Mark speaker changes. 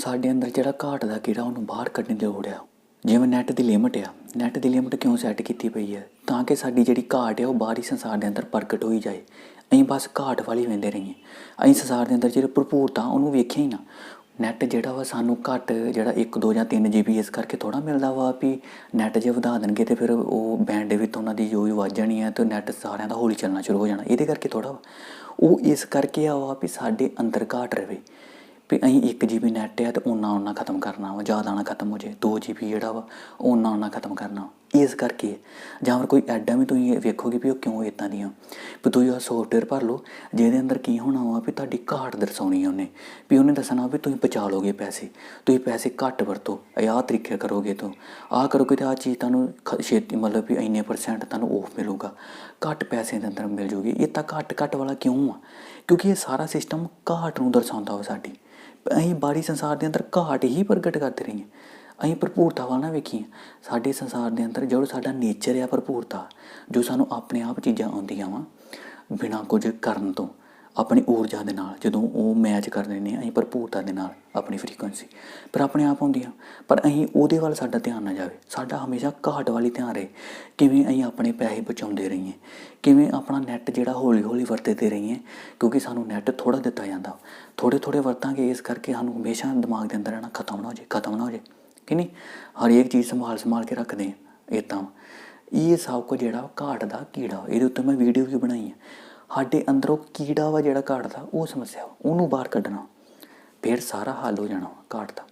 Speaker 1: ਸਾਡੇ ਅੰਦਰ ਜਿਹੜਾ ਘਾਟ ਦਾ ਕੀੜਾ ਉਹਨੂੰ ਬਾਹਰ ਕੱਢਣ ਦੀ ਲੋੜ ਆ। ਜਿਵੇਂ ਨੈਟ ਦੀ ਲਿਮਟ ਆ। ਨੈਟ ਦੀ ਲਿਮਟ ਕਿਉਂ ਸੈੱਟ ਕੀਤੀ ਪਈ ਹੈ ਤਾਂ ਕਿ ਸਾਡੀ ਜਿਹੜੀ ਘਾਟ ਆ, ਉਹ ਬਾਹਰੀ ਸੰਸਾਰ ਦੇ ਅੰਦਰ ਪ੍ਰਗਟ ਹੋਈ ਜਾਏ। ਅਸੀਂ ਬਸ ਘਾਟ ਵਾਲੀ ਵੇਂਦੇ ਰਹੀਏ। ਅਸੀਂ ਸੰਸਾਰ ਦੇ ਅੰਦਰ ਜਿਹੜੇ ਭਰਪੂਰਤਾ ਉਹਨੂੰ ਵੇਖਿਆ ਹੀ ਨਾ। ਨੈਟ ਜਿਹੜਾ ਵਾ ਸਾਨੂੰ ਘੱਟ ਜਿਹੜਾ 1 2 ਜਾਂ 3 GB ਇਸ ਕਰਕੇ ਥੋੜਾ ਮਿਲਦਾ ਵਾ ਵੀ ਨੈਟ ਜੇ ਵਧਾ ਦੇਣਗੇ ਤੇ ਫਿਰ ਉਹ ਬੈਂਡ ਵਿੱਚ ਉਹਨਾਂ ਦੀ ਜੋ ਵੀ ਵੱਜ ਜਾਣੀ ਹੈ ਤੇ ਨੈਟ ਸਾਰਿਆਂ ਦਾ ਹੌਲੀ ਚੱਲਣਾ ਸ਼ੁਰੂ ਹੋ ਜਾਣਾ। ਇਹਦੇ ਕਰਕੇ ਥੋੜਾ ਵਾ। ਉਹ ਇਸ ਕਰਕੇ ਆ ਵਾ ਵੀ ਸਾਡੇ ਅੰਦਰ ਘਾਟ ਰਵੇ। ਵੀ ਅਸੀਂ 1 GB ਨੈਟ ਆ ਤੇ ਉਹਨਾਂ ਉਹਨਾਂ ਖਤਮ ਕਰਨਾ ਵਾ, ਜ਼ਿਆਦਾ ਨਾ ਖਤਮ ਹੋ ਜੇ 2 GB ਜਿਹੜਾ ਵਾ ਉਹਨਾਂ ਉਹਨਾਂ ਖਤਮ ਕਰਨਾ ਇਸ ਕਰਕੇ। ਜਾਂ ਫਿਰ ਕੋਈ ਐਡਾਂ ਵੀ ਤੁਸੀਂ ਵੇਖੋਗੇ ਵੀ ਉਹ ਕਿਉਂ ਇਦਾਂ ਦੀਆਂ। ਵੀ ਤੁਸੀਂ ਉਹ ਸੌਫਟਵੇਅਰ ਭਰ ਲਓ, ਜਿਹਦੇ ਅੰਦਰ ਕੀ ਹੋਣਾ ਵਾ ਵੀ ਤੁਹਾਡੀ ਘਾਟ ਦਰਸਾਉਣੀ ਆ ਉਹਨੇ। ਵੀ ਉਹਨੇ ਦੱਸਣਾ ਵੀ ਤੁਸੀਂ ਬਚਾ ਲੋਗੇ ਪੈਸੇ। ਤੁਸੀਂ ਪੈਸੇ ਘੱਟ ਵਰਤੋ ਆਹ ਤਰੀਕੇ ਕਰੋਗੇ ਤਾਂ। ਆਹ ਕਰੋਗੇ ਤਾਂ ਆਹ ਚੀਜ਼ ਤੁਹਾਨੂੰ ਖ- ਛੇਤੀ ਮਤਲਬ ਵੀ ਇੰਨੇ ਪਰਸੈਂਟ ਤੁਹਾਨੂੰ ਆਫ ਮਿਲੂਗਾ। ਘੱਟ ਪੈਸੇ ਦੇ ਅੰਦਰ ਮਿਲ ਜੂਗੀ। ਇਹ ਤਾਂ ਘੱਟ ਘੱਟ ਵਾਲਾ ਕਿਉਂ ਆ? ਕਿਉਂਕਿ ਇਹ ਸਾਰਾ ਸਿਸਟਮ ਘਾਟ ਨੂੰ ਦਰਸਾਉਂਦਾ ਵਾ ਸਾਡੀ। ਅਸੀਂ ਬਾਹਰੀ ਸੰਸਾਰ ਦੇ ਅੰਦਰ ਘਾਟ ਹੀ ਪ੍ਰਗਟ ਕਰਦੇ ਰਹੀਏ। ਅਸੀਂ ਭਰਪੂਰਤਾ ਵੱਲ ਨਾ ਵੇਖੀਏ। ਸਾਡੇ ਸੰਸਾਰ ਦੇ ਅੰਦਰ ਜੋ ਸਾਡਾ ਨੇਚਰ ਆ ਭਰਪੂਰਤਾ, ਜੋ ਸਾਨੂੰ ਆਪਣੇ ਆਪ ਚੀਜ਼ਾਂ ਆਉਂਦੀਆਂ ਵਾ, ਬਿਨਾਂ ਕੁਝ ਕਰਨ ਤੋਂ, ਆਪਣੀ ਊਰਜਾ ਦੇ ਨਾਲ, ਜਦੋਂ ਉਹ ਮੈਚ ਕਰ ਨੇ ਅਸੀਂ ਭਰਪੂਰਤਾ ਦੇ ਨਾਲ ਆਪਣੀ ਫ੍ਰੀਕੁਐਂਸੀ ਪਰ ਆਪਣੇ ਆਪ ਹੁੰਦੀਆਂ ਪਰ ਅਸੀਂ ਉਹਦੇ ਵੱਲ ਸਾਡਾ ਧਿਆਨ ਨਾ ਜਾਵੇ। ਸਾਡਾ ਹਮੇਸ਼ਾ ਘਾਟ ਵਾਲੀ ਧਿਆਨ ਰਹੇ। ਕਿਵੇਂ ਅਸੀਂ ਆਪਣੇ ਪੈਸੇ ਬਚਾਉਂਦੇ ਰਹੀਏ, ਕਿਵੇਂ ਆਪਣਾ ਨੈਟ ਜਿਹੜਾ ਹੌਲੀ ਹੌਲੀ ਵਰਤਦੇ ਰਹੀਏ, ਕਿਉਂਕਿ ਸਾਨੂੰ ਨੈਟ ਥੋੜਾ ਦਿੱਤਾ ਜਾਂਦਾ। ਥੋੜੇ ਥੋੜੇ ਵਰਤਾਂਗੇ, ਇਸ ਕਰਕੇ ਸਾਨੂੰ ਹਮੇਸ਼ਾ ਦਿਮਾਗ ਦੇ ਅੰਦਰ ਰਹਿਣਾ ਖਤਮ ਨਾ ਹੋ ਜੇ ਖਤਮ ਨਾ ਹੋ ਜੇ ਕਿ ਨਹੀਂ ਹਰੇਕ ਚੀਜ਼ ਸੰਭਾਲ ਸੰਭਾਲ ਕੇ ਰੱਖਦੇ ਆ ਇਦਾਂ ਇਹ ਸਭ ਕੁਝ ਜਿਹੜਾ ਘਾਟ ਦਾ ਕੀੜਾ ਇਹਦੇ ਉੱਤੇ ਮੈਂ ਵੀਡੀਓ ਵੀ ਬਣਾਈ ਹੈ ਸਾਡੇ ਅੰਦਰੋਂ ਕੀੜਾ ਵਾ ਜਿਹੜਾ ਘਾਟ ਦਾ, ਉਹ ਸਮੱਸਿਆ ਉਹਨੂੰ ਬਾਹਰ ਕੱਢਣਾ। ਫਿਰ ਸਾਰਾ ਹੱਲ ਹੋ ਜਾਣਾ ਵਾ ਘਾਟ ਦਾ।